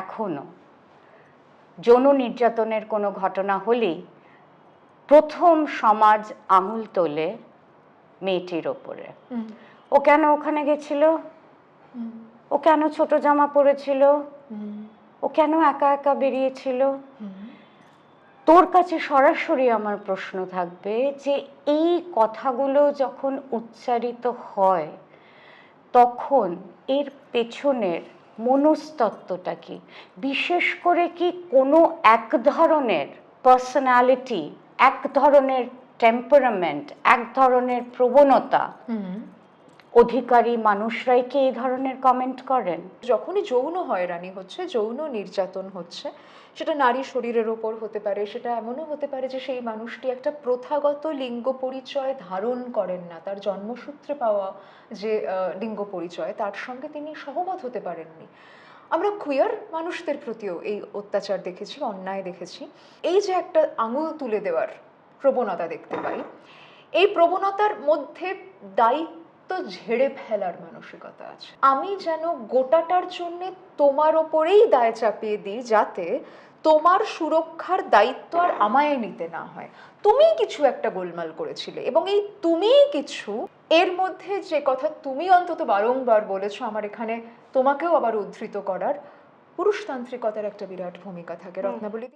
এখনও। যৌন নির্যাতনের কোনো ঘটনা হলেই প্রথম সমাজ আঙুল তোলে মেয়েটির ওপরে। ও কেন ওখানে গেছিল? ও কেন ছোট জামা পরেছিল? ও কেন একা একা বেরিয়েছিল? তোর কাছে সরাসরি আমার প্রশ্ন থাকবে যে এই কথাগুলো যখন উচ্চারিত হয় তখন এর পেছনের মনস্তত্ত্বটা কি? বিশেষ করে কি কোনো এক ধরনের পার্সোনালিটি এক ধরনের টেম্পারমেন্ট এক ধরনের প্রবণতা? অধিকারী মানুষরাই কি এই ধরনের কমেন্ট করেন? যখনই যৌন হয়রানি হচ্ছে, যৌন নির্যাতন হচ্ছে, সেটা নারী শরীরের ওপর হতে পারে, সেটা এমনও হতে পারে যে সেই মানুষটি একটা প্রথাগত লিঙ্গ পরিচয় ধারণ করেন না। তার জন্মসূত্রে পাওয়া যে লিঙ্গ পরিচয়, তার সঙ্গে তিনি সহমত হতে পারেননি। আমরা কুয়ার মানুষদের প্রতিও এই অত্যাচার দেখেছি, অন্যায় দেখেছি। এই যে একটা আঙুল তুলে দেওয়ার প্রবণতা দেখতে পাই, এই প্রবণতার মধ্যে দায়িত্ব ঝেড়ে ফেলার মানসিকতা আছে। আমি যেন গোটাটার জন্য তোমার ওপরেই দায় চাপিয়ে দিই যাতে তোমার সুরক্ষার দায়িত্ব আর আমায় নিতে না হয়। তুমি কিছু একটা গোলমাল করেছিলে এবং এই তুমি কিছু এর মধ্যে যে কথা তুমি অন্তত বারংবার বলেছ আমার এখানে তোমাকেও আবার উদ্ধৃত করার পুরুষতান্ত্রিকতার একটা বিরাট ভূমিকা থাকে। রত্নাবলী